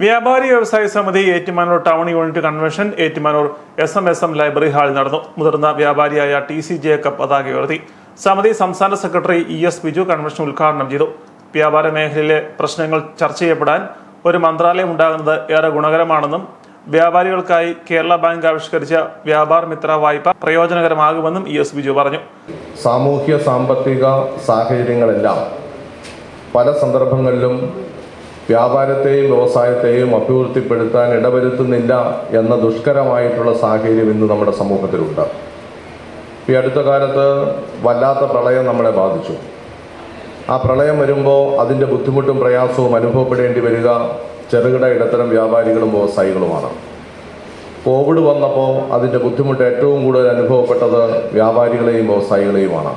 വ്യാപാരി വ്യവസായ സമിതി Ettumanoor town unit convention Ettumanoor S M S M library ഹാളിൽ നടന്നു. മുതിർന്ന വ്യാപാരിയായ ടി സി ജേക്കബ് പതാക ഉയർത്തി. സമിതി സംസ്ഥാന secretary E S Biju convention ഉദ്ഘാടനം ചെയ്തു. വ്യാപാര മേഖലയിലെ പ്രശ്നങ്ങൾ ചർച്ച ചെയ്യപ്പെടാൻ ഒരു മന്ത്രാലയം ഉണ്ടാകുന്നത് ഏറെ ഗുണകരമാണെന്നും വ്യാപാരികൾക്കായി കേരള ബാങ്ക് ആവിഷ്കരിച്ച വ്യാപാർ മിത്ര വായ്പ പ്രയോജനകരമാകുമെന്നും ഇ എസ് ബിജു പറഞ്ഞു. സാമൂഹ്യ സാമ്പത്തിക സാഹചര്യങ്ങളെല്ലാം പല സന്ദർഭങ്ങളിലും വ്യാപാരത്തെയും വ്യവസായത്തെയും അഭിവൃദ്ധിപ്പെടുത്താൻ ഇടവരുത്തുന്നില്ല എന്ന ദുഷ്കരമായിട്ടുള്ള സാഹചര്യം ഇന്ന് നമ്മുടെ സമൂഹത്തിലുണ്ട്. ഈ അടുത്ത കാലത്ത് വല്ലാത്ത പ്രളയം നമ്മളെ ബാധിച്ചു. ആ പ്രളയം വരുമ്പോൾ അതിന്റെ ബുദ്ധിമുട്ടും പ്രയാസവും അനുഭവപ്പെടേണ്ടി വരിക ചെറുകിട ഇടത്തരം വ്യാപാരികളും വ്യവസായികളുമാണ്. കോവിഡ് വന്നപ്പോൾ അതിന്റെ ബുദ്ധിമുട്ട് ഏറ്റവും കൂടുതൽ അനുഭവപ്പെട്ടത് വ്യാപാരികളെയും വ്യവസായികളെയുമാണ്.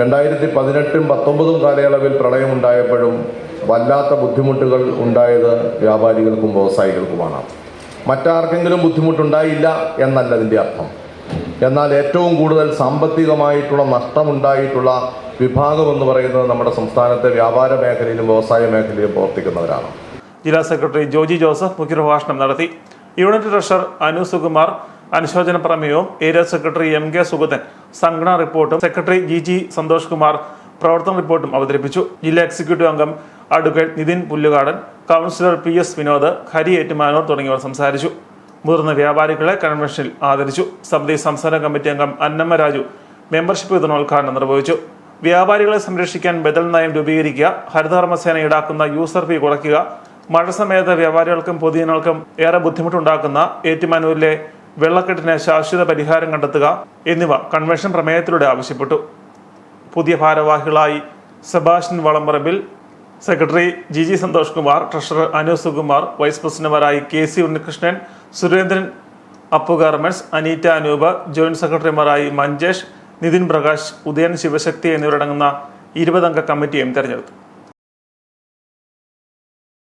രണ്ടായിരത്തി പതിനെട്ടും പത്തൊമ്പതും കാലയളവിൽ പ്രളയമുണ്ടായപ്പോഴും വല്ലാത്ത ബുദ്ധിമുട്ടുകൾ ഉണ്ടായത് വ്യാപാരികൾക്കും വ്യവസായികൾക്കുമാണ്. മറ്റാർക്കെങ്കിലും ബുദ്ധിമുട്ടുണ്ടായില്ല എന്നല്ല അതിന്റെ അർത്ഥം. എന്നാൽ ഏറ്റവും കൂടുതൽ സാമ്പത്തികമായിട്ടുള്ള നഷ്ടമുണ്ടായിട്ടുള്ള വിഭാഗം എന്ന് പറയുന്നത് നമ്മുടെ സംസ്ഥാനത്തെ വ്യാപാര മേഖലയിലും വ്യവസായ മേഖലയിലും പ്രവർത്തിക്കുന്നവരാണ്. ജില്ലാ സെക്രട്ടറി ജോജി ജോസഫ് മുഖ്യപ്രഭാഷണം നടത്തി. യൂണിറ്റ് ട്രഷറർ അനു സുകുമാർ അനുശോചന പ്രമേയവും area secretary M K Sugathan സംഘടനാ റിപ്പോർട്ടും secretary G G Santhosh Kumar പ്രവർത്തന റിപ്പോർട്ടും അവതരിപ്പിച്ചു. ജില്ലാ എക്സിക്യൂട്ടീവ് അംഗം advocate Nithin Pullukadan councillor P S Vinod Hari Ettumanoor തുടങ്ങിയവർ സംസാരിച്ചു. മുതിർന്ന വ്യാപാരികളെ കൺവെൻഷനിൽ ആദരിച്ചു. സമിതി സംസ്ഥാന കമ്മിറ്റി അംഗം അന്നമ്മ രാജു മെമ്പർഷിപ്പ് വിതരണോദ്ഘാടനം നിർവഹിച്ചു. വ്യാപാരികളെ സംരക്ഷിക്കാൻ ബദൽ നയം രൂപീകരിക്കുക ഹരിതകർമ്മസേന ഈടാക്കുന്ന യൂസർ ഫീ കുറയ്ക്കുക മഴ സമയത്ത് വ്യാപാരികൾക്കും പൊതുജനങ്ങൾക്കും ഏറെ ബുദ്ധിമുട്ടുണ്ടാക്കുന്ന ഏറ്റുമാനൂരിലെ വെള്ളക്കെട്ടിന് ശാശ്വത പരിഹാരം കണ്ടെത്തുക എന്നിവ കൺവെൻഷൻ പ്രമേയത്തിലൂടെ ആവശ്യപ്പെട്ടു. പുതിയ ഭാരവാഹികളായി Sebastian Valamparambil secretary G G Santhosh Kumar treasurer Anu Sukumar vice പ്രസിഡന്റുമാരായി K C Unnikrishnan Surendran Appu garments Aneeta Anoop joint സെക്രട്ടറിമാരായി Manjesh Nithin Prakash Udayan Sivasakthi എന്നിവരടങ്ങുന്ന ഇരുപതംഗ കമ്മിറ്റിയും തെരഞ്ഞെടുത്തു.